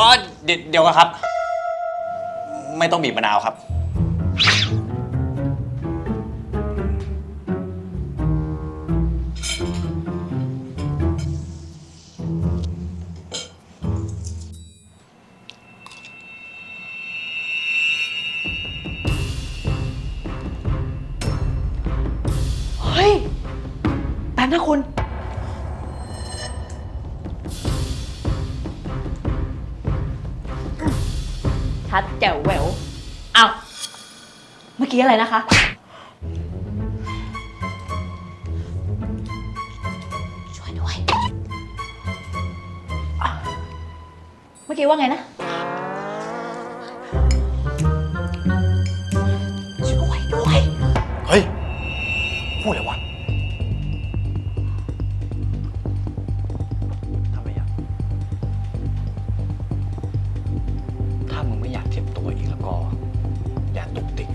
อ๋อเดี๋ยวเดี๋ยวก่อนครับ ไม่ต้องบีบมะนาวครับ เฮ้ยแป๊บนะคุณ ชัดแจ๋วแหววเอาเมื่อกี้อะไรนะคะ ช่วยด้วยอะเมื่อกี้ว่าไงนะ ตัวอีกแล้วก็อย่าตุกติก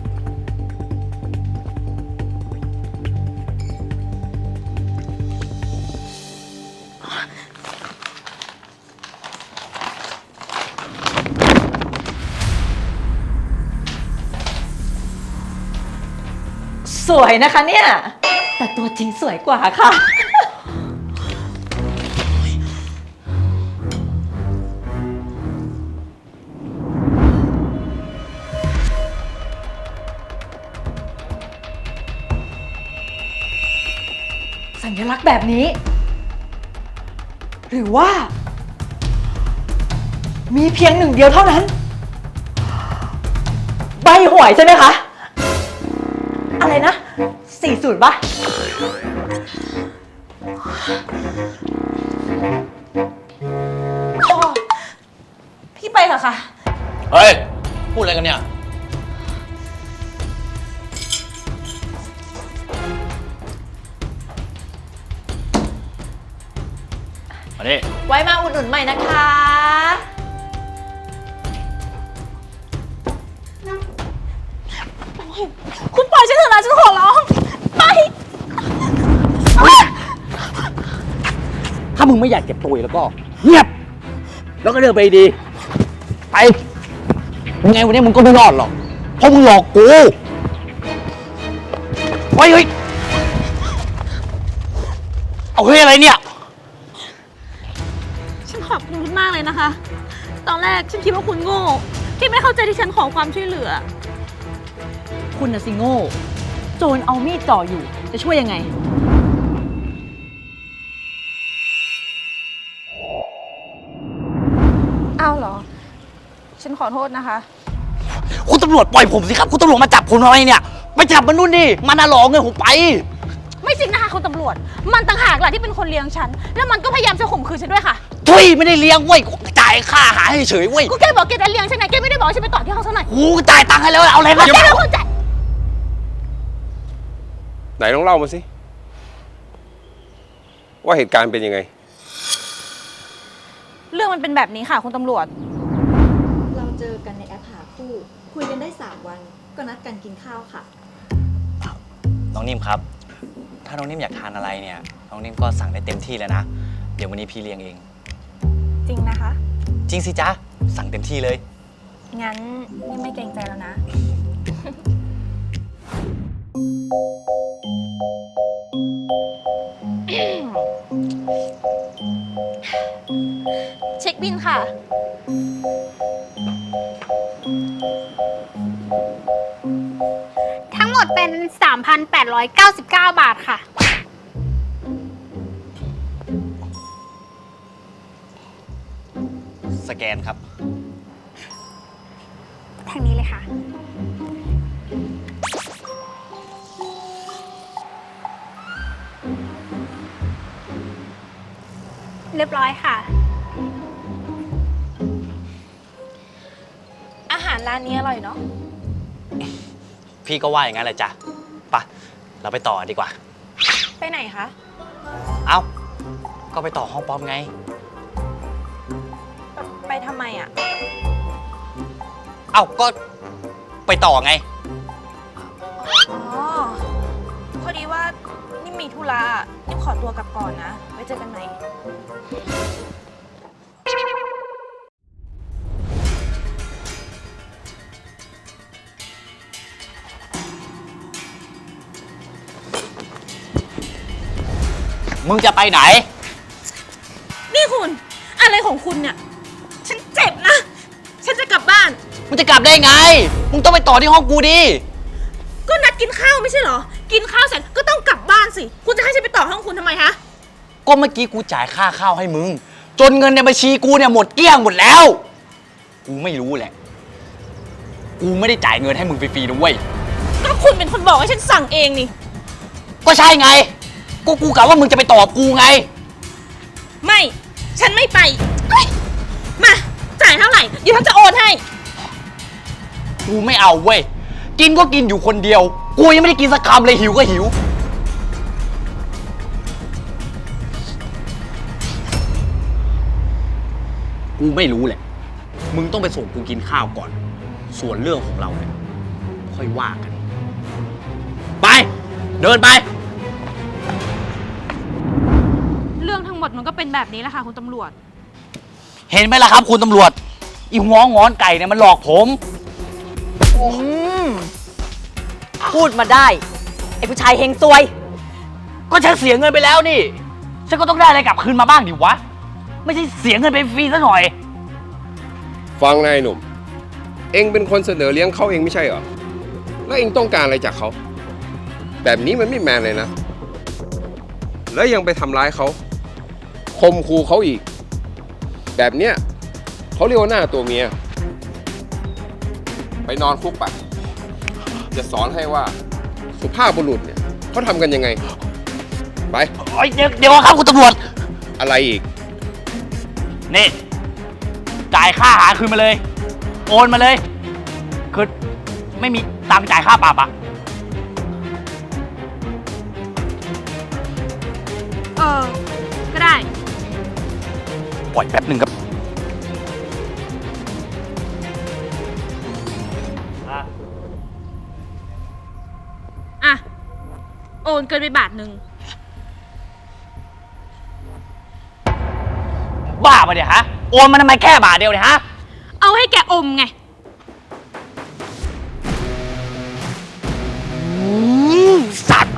สวยนะคะเนี่ย แต่ตัวจริงสวยกว่าค่ะ ญลักษณ์แบบนี้ หรือว่า มีเพียงหนึ่งเดียวเท่านั้น ใบหวยใช่ไหมคะ อะไรนะสี่ศูนย์ปะพี่ไปเถอะค่ะเฮ้ย พูดอะไรกันเนี่ย มาดิไว้มาอุดหนุนใหม่นะคะ คุณปล่อยฉันเถอะนะฉันขอร้องไปถ้ามึงไม่อยากเจ็บตัวอีกแล้วก็ เงียบ แล้วก็เดินไปดี ไปยังไงวันนี้มึงก็ไม่รอดหรอกเพราะมึงหลอกกูเฮ้ยเฮ้ยเอาเฮ้ยอะไรเนี่ยฉัน ขอบคุณคุณมากเลยนะคะ ตอนแรกฉันคิดว่าคุณโง่ ที่ไม่เข้าใจที่ฉันขอความช่วยเหลือ คุณน่ะสิโง่ โจรเอามีดจ่ออยู่ จะช่วยยังไงเอาเหรอ ฉันขอโทษนะคะ คุณตำรวจปล่อยผมสิครับ คุณตำรวจมาจับผมทำไมเนี่ย ไปจับมันนู่นดิ มันน่ะหลอกเงินผมไป ไม่จริงนะคะคุณตำรวจ มันต่างหากแหละที่เป็นคนเลี้ยงฉัน แล้วมันก็พยายามจะข่มขืนฉันด้วยค่ะทุ ยไม่ได้เลี้ยงเว้ยจ่ายค่าอาหารให้เฉยเว้ยก็แกบอกแกจะเลี้ยงฉันไงแกไม่ได้บอกให้ฉันไปต่อที่ห้องสักหน่อยกูจ่ายตังค์ให้แล้วเอาอะไรมาแกเป็นคนจ่ายไหนลองเล่ามาสิ ว่าเหตุการณ์เป็นยังไง เรื่องมันเป็นแบบนี้ค่ะคุณตำรวจ เราเจอกันในแอปหาคู่ คุยกันได้ 3 วัน ก็นัดกันกินข้าวค่ะ น้องนิ่มครับ ถ้าน้องนิ่มอยากทานอะไรเนี่ย น้องนิ่มก็สั่งได้เต็มที่เลยนะ เดี๋ยววันนี้พี่เลี้ยงเอง จริงนะคะ จริงสิจ๊ะ สั่งเต็มที่เลย งั้นนี่ไม่เกรงใจแล้วนะ เช็คบินค่ะ ทั้งหมดเป็น 3,899 บาทค่ะ แกนครับ ทางนี้เลยค่ะ เรียบร้อยค่ะ อาหารร้านนี้อร่อยเนาะ พี่ก็ว่าอย่างนั้นแหละจ้ะไปะเราไปต่อดีกว่า ไปไหนคะ เอ้า ก็ไปต่อห้องป๊อปไงไป ทำไมอะ เอ้าก็ไปต่อไง อ๋อ พอดีว่านี่มีธุระนี่ขอตัวกลับก่อนนะ ไว้เจอกันใหม่ มึงจะไปไหน นี่คุณ อะไรของคุณเนี่ย ฉันจะกลับบ้าน มึงจะกลับได้ไง มึงต้องไปต่อที่ห้องกูดิ ก็นัดกินข้าวไม่ใช่เหรอ กินข้าวเสร็จก็ต้องกลับบ้านสิ คุณจะให้ฉันไปต่อห้องคุณทำไมฮะ ก็เมื่อกี้กูจ่ายค่าข้าวให้มึง จนเงินในบัญชีกูเนี่ยหมดเกลี้ยงหมดแล้ว กูไม่รู้แหละ กูไม่ได้จ่ายเงินให้มึงฟรีๆนะเว้ย ก็คุณเป็นคนบอกให้ฉันสั่งเองนี่ ก็ใช่ไง ก็กูกะว่ามึงจะไปตอบกูไง ไม่ ฉันไม่ไปเฮ้ยมาจ่าย เท่าไหร่เดี๋ยวฉันจะโอนให้ กูไม่เอาเว้ย กินก็กินอยู่คนเดียว กูยังไม่ได้กินสักคำเลยหิวก็หิว กูไม่รู้แหละ มึงต้องไปส่งกูกินข้าวก่อน ส่วนเรื่องของเราเนี่ยค่อยว่ากัน ไป เดินไป เรื่องทั้งหมดมันก็เป็นแบบนี้แหละค่ะคุณตำรวจ เห็นไหมล่ะครับ คุณตำรวจ อีหัวงอนไก่เนี่ยมันหลอกผมอืมพูดมาได้ ไอ้ผู้ชายเฮงซวย ก็ฉันเสียเงินไปแล้วนี่ ฉันก็ต้องได้อะไรกลับคืนมาบ้างดิวะ ไม่ใช่เสียเงินไปฟรีซะหน่อย ฟังนายหนุ่ม เองเป็นคนเสนอเลี้ยงเขาเองไม่ใช่เหรอ แล้วเองต้องการอะไรจากเขา แบบนี้มันไม่แมนเลยนะ แล้วยังไปทำร้ายเขาคมคูเขาอีก แบบเนี้ย เขาเรียกว่าหน้าตัวเมีย ไปนอนคุกไปจะสอนให้ว่าสุภาพบุรุษเนี่ยเขาทำกันยังไง ไป โอ๊ยเดี๋ยวเดี๋ยวครับคุณตำรวจ อะไรอีก นี่ จ่ายค่าอาหารคืนมาเลย โอนมาเลยคือไม่มีตังค์จ่ายค่าปรับอะเออ ก็ได้ ปล่อยแป๊บหนึ่งครับ นเกินไปบาทหนึ่งบ้าปะเนี่ยฮะ โอนมาทำไมแค่บาทเดียวเนี่ยฮะ เอาให้แกอมไงอืมสัตว์